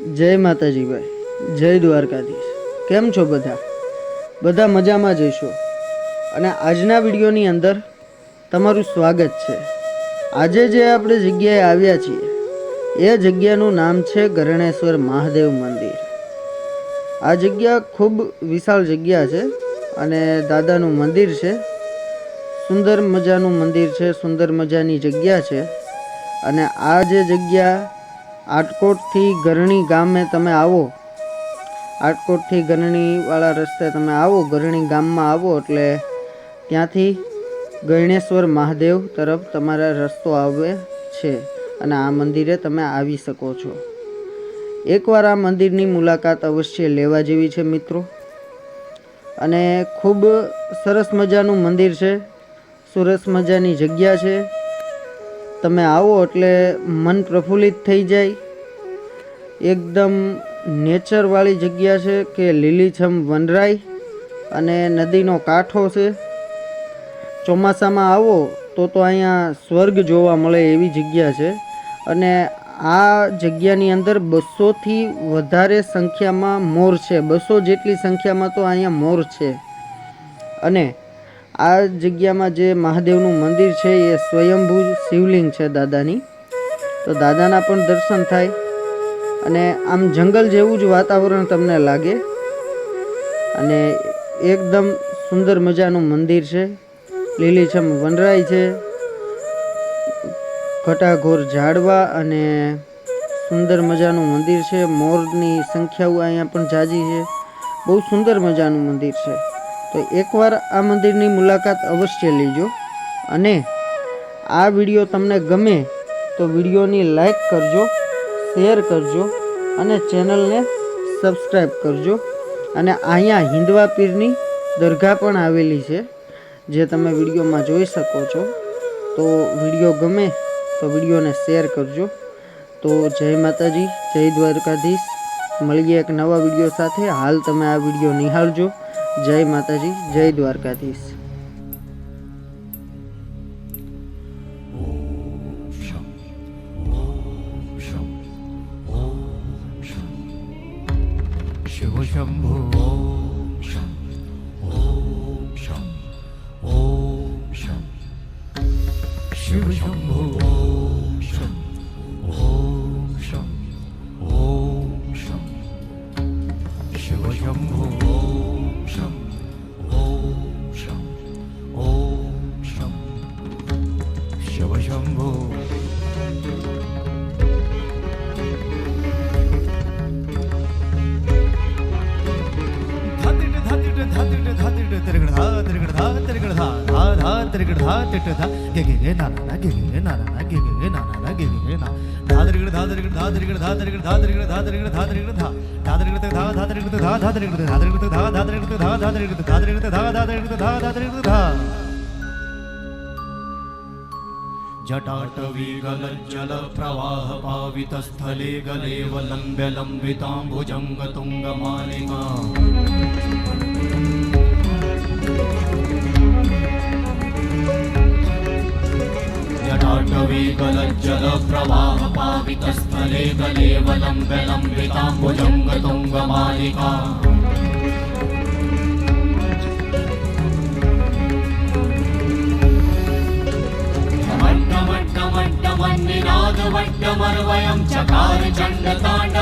જય માતાજી ભાઈ, જય દ્વારકાધીશ. કેમ છો બધા? બધા મજામાં જઈશો. અને આજના વિડીયોની અંદર તમારું સ્વાગત છે. આજે જે આપણે જગ્યાએ આવ્યા છીએ, એ જગ્યાનું નામ છે ગરણેશ્વર મહાદેવ મંદિર. આ જગ્યા ખૂબ વિશાળ જગ્યા છે અને દાદાનું મંદિર છે. સુંદર મજાનું મંદિર છે, સુંદર મજાની જગ્યા છે. અને આ જે જગ્યા આટકોટથી ગરણી ગામે તમે આવો. આટકોટથી ગરણીવાળા રસ્તે તમે આવો. ગરણી ગામમાં આવો એટલે ત્યાંથી ગણેશ્વર મહાદેવ તરફ તમારા રસ્તો આવે છે અને આ મંદિરે તમે આવી શકો છો. એકવાર આ મંદિરની મુલાકાત અવશ્ય લેવા જેવી છે મિત્રો. અને ખૂબ સરસ મજાનું મંદિર છે. સરસ મજાની જગ્યા છે. તમે આવો એટલે મન પ્રફુલ્લિત થઈ જાય. એકદમ નેચરવાળી જગ્યા છે કે લીલીછમ વનરાઈ અને નદીનો કાંઠો છે. ચોમાસામાં આવો તો તો અહીંયા સ્વર્ગ જોવા મળે એવી જગ્યા છે. અને આ જગ્યાની અંદર બસોથી વધારે સંખ્યામાં મોર છે. બસો જેટલી સંખ્યામાં તો અહીંયા મોર છે. અને આ જગ્યામાં જે મહાદેવનું મંદિર છે, એ સ્વયંભૂ શિવલિંગ છે દાદાની. તો દાદાના પણ દર્શન થાય અને આમ જંગલ જેવું જ વાતાવરણ તમને લાગે. અને એકદમ સુંદર મજાનું મંદિર છે. લીલીછમ વનરાઈ છે. ઘટાઘોર ઝાડવા અને સુંદર મજાનું મંદિર છે. મોરની સંખ્યાઓ અહીંયા પણ જાજી છે. બહુ સુંદર મજાનું મંદિર છે. તો એકવાર આ મંદિરની મુલાકાત અવશ્ય લેજો. અને આ વીડિયો તમને ગમે તો વિડીયોની લાઈક કરજો, શેર કરજો અને ચેનલને સબસ્ક્રાઈબ કરજો. અને અહીંયા હિન્દવા પીરની દરગાહ પણ આવેલી છે, જે તમે વિડીયોમાં જોઈ શકો છો. તો વીડિયો ગમે તો વિડીયોને શેર કરજો. તો જય માતાજી, જય દ્વારકાધીશ. મળીએ એક નવા વીડિયો સાથે. હાલ તમે આ વીડિયો નિહાળજો. જય માતાજી જય દ્વારકાધીશ. શિવ શંભુ धा धा तिरगड धा तिट धा गे गे गे ना ना ना गे गे गे ना ना ना गे गे गे ना ना ना गे गे गे ना धा तिरगड धा तिरगड धा तिरगड धा तिरगड धा तिरगड धा तिरगड धा तिरगड धा धा तिरगड धा धा तिरगड धा धा तिरगड धा तिरगड धा धा तिरगड धा धा तिरगड धा तिरगड धा धा तिरगड धा धा तिरगड धा जटाटवीगलज्जलप्रवाहपावितस्थले गलेवलम्ब्य लम्बिताम्बुजङ्गतुङ्गमालिका जटाटवीगलज्जलप्रवाहपावितस्थले गलेवलम्ब्य लम्बिताम्बुजङ्गतुङ्गमालिका वट्टमट्टमट्टमन्निनादवट्टमर्वयं चकार चण्डताण्डवं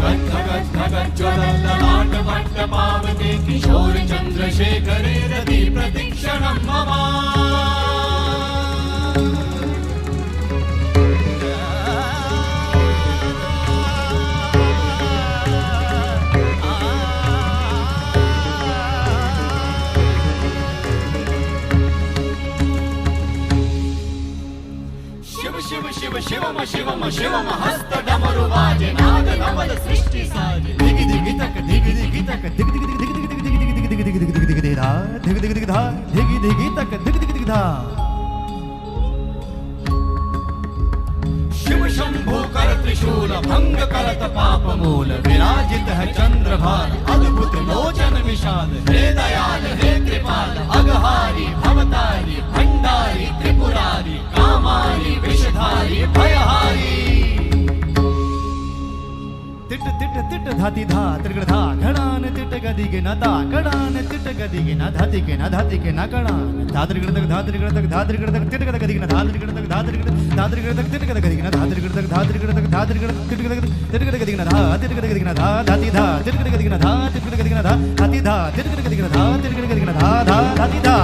धगत धगत शिव शिव शिव शिवम शिवम शिवम हस्त લીધા શિવ શંભુ કર ત્રિશૂલ ભંગ કરત પાપ મૂલ વિરાજિત હે ચંદ્રભાન અદ્ભુત લોચન વિશાલ હે દયાલ હે કૃપાલ અગહારી ભવતારી ભંડારી ત્રિપુરારી કામારી વિષધારી ભયહારી ತಿಟ್ಟ ತಿಟ್ಟ ತಿಟ್ಟ ಧಾತಿ ಧಾ ತಿರ್ಗಡ ಧಾ ಘಡಾನ ತಿಟ್ಟ ಗದಿಗೆ ನ ತಾ ಕಡಾನ ತಿಟ್ಟ ಗದಿಗೆ ನ ಧಾತಿಗೆ ನ ಧಾತಿಗೆ ನ ಕಡಾನ ಧಾದ್ರಿಗಿಡದಾಗ ಧಾದ್ರಿಗಿಡದಾಗ ಧಾದ್ರಿಗಿಡದಾಗ ತಿಟ್ಟಗದ ಗದಿಗೆ ನ ಧಾದ್ರಿಗಿಡದಾಗ ಧಾದ್ರಿಗಿಡ ಧಾದ್ರಿಗಿಡದಾಗ ತಿಟ್ಟಗದ ಗದಿಗೆ ನ ಧಾದ್ರಿಗಿಡದಾಗ ಧಾದ್ರಿಗಿಡದಾಗ ಧಾದ್ರಿಗಿಡ ತಿಟ್ಟಗದ ತಿಟ್ಟಗದ ಗದಿಗೆ ನ ಧಾ ತಿಟ್ಟಗದ ಗದಿಗೆ ನ ಧಾ ಧಾತಿ ಧಾ ತಿಟ್ಟಗದ ಗದಿಗೆ ನ ಧಾ ತಿಟ್ಟಗದ ಗದಿಗೆ ನ ಧಾ ಧಾತಿ ಧಾ ತಿಟ್ಟಗದ ಗದಿಗೆ ನ ಧಾ ತಿಟ್ಟಗದ ಗದಿಗೆ ನ ಧಾ ಧಾ ಧಾತಿ ಧಾ